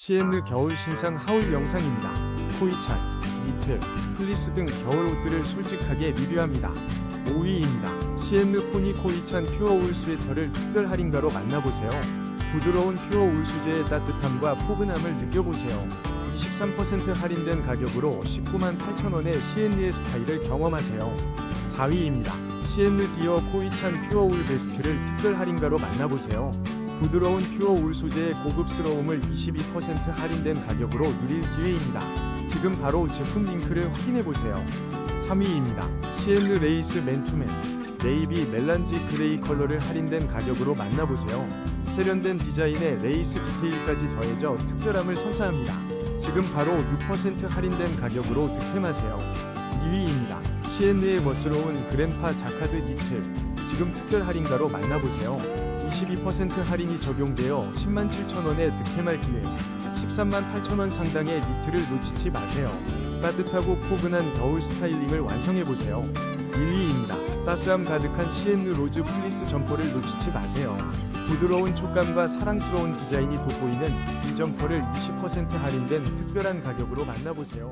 시엔느 겨울 신상 하울 영상입니다. 코이찬, 니트, 플리스 등 겨울 옷들을 솔직하게 리뷰합니다. 5위입니다. 시엔느 포니 코이찬 퓨어 울 스웨터를 특별 할인가로 만나보세요. 부드러운 퓨어 울 소재의 따뜻함과 포근함을 느껴보세요. 23% 할인된 가격으로 19만 8천원의 시엔느의 스타일을 경험하세요. 4위입니다. 시엔느 디어 코이찬 퓨어 울 베스트를 특별 할인가로 만나보세요. 부드러운 퓨어 울 소재의 고급스러움을 22% 할인된 가격으로 누릴 기회입니다. 지금 바로 제품 링크를 확인해보세요. 3위입니다. 시엔느 레이스 맨투맨 네이비 멜란지 그레이 컬러를 할인된 가격으로 만나보세요. 세련된 디자인에 레이스 디테일까지 더해져 특별함을 선사합니다. 지금 바로 6% 할인된 가격으로 득템하세요. 2위입니다. 시엔느의 멋스러운 그랜파 자카드 니트 지금 특별 할인가로 만나보세요. 22% 할인이 적용되어 10만 7천원에 득템할 기회 13만 8천원 상당의 니트를 놓치지 마세요. 따뜻하고 포근한 겨울 스타일링을 완성해보세요. 1위입니다. 따스함 가득한 시엔느 로즈 플리스 점퍼를 놓치지 마세요. 부드러운 촉감과 사랑스러운 디자인이 돋보이는 이 점퍼를 20% 할인된 특별한 가격으로 만나보세요.